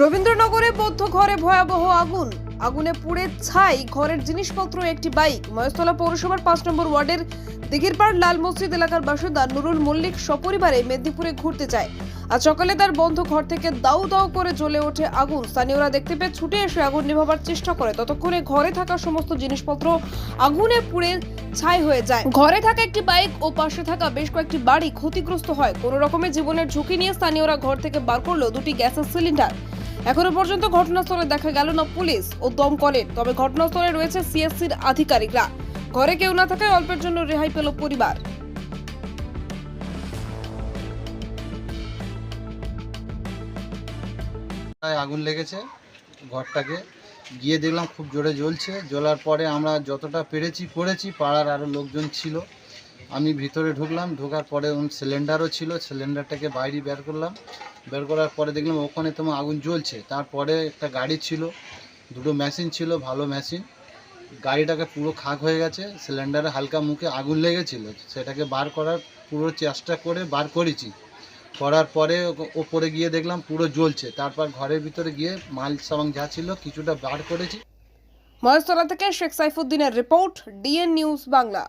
রবীন্দ্রনগরে বৌদ্ধ ঘরে ভয়াবহ আগুন। আগুনে পুড়ে ছাই ঘরের জিনিসপত্র, একটি বাইক। মহেশতলা পৌরসভার পাঁচ নম্বর ওয়ার্ডের দিঘিরপাড় লাল মসজিদ এলাকার বাসিন্দা নুরুল মল্লিক সপরিবারে মেদিনীপুরে ঘুরতে যায়। আজ সকালে তার বন্ধ ঘর থেকে দাউ দাউ করে জ্বলে ওঠে আগুন। স্থানীয়রা দেখতে পেয়ে ছুটে এসে আগুন নেভাবার চেষ্টা করে। ততক্ষণে ঘরে থাকা সমস্ত জিনিসপত্র আগুনে পুড়ে ছাই হয়ে যায়। ঘরে থাকা একটি বাইক ও পাশে থাকা বেশ কয়েকটি বাড়ি ক্ষতিগ্রস্ত হয়। কোনো রকমের জীবনের ঝুঁকি নিয়ে স্থানীয়রা ঘর থেকে বার করল দুটি গ্যাসের সিলিন্ডার। এখনও পর্যন্ত ঘটনাস্থলে দেখা গেল না পুলিশ ও দমকলের তবে ঘটনাস্থলে রয়েছে সিএসসির আধিকারিকরা। ঘরে কেউ না থাকায় অল্পের জন্য রেহাই পেল পরিবার। আগুন লেগেছে ঘরটাকে। গিয়ে দেখলাম খুব জোরে জ্বলছে। জ্বলার পরে আমরা যতটা পেরেছি, করেছি, পাড়ার আরও লোকজন ছিল। আমি ভিতরে ঢুকলাম, ঢোকার পরে সিলিন্ডারও ছিল সিলিন্ডারটাকে বাইরে বের করলাম। বের করার পরে দেখলাম ওখানে তোমার আগুন জ্বলছে। তারপরে একটা গাড়ি ছিল, দুটো মেশিন ছিল, ভালো মেশিন গাড়িটাকে পুরো খাক হয়ে গেছে সিলিন্ডারে হালকা মুখে আগুন লেগেছিল। সেটাকে বার করার পুরো চেষ্টা করে বার করেছি। করার পরে ওপরে গিয়ে দেখলাম পুরো জ্বলছে। তারপর ঘরের ভিতরে গিয়ে মাল সাবাং যা ছিল কিছুটা বার করেছি। মহেশতলা থেকে শেখ সাইফুদ্দিনের রিপোর্ট, ডিএন নিউজ বাংলা।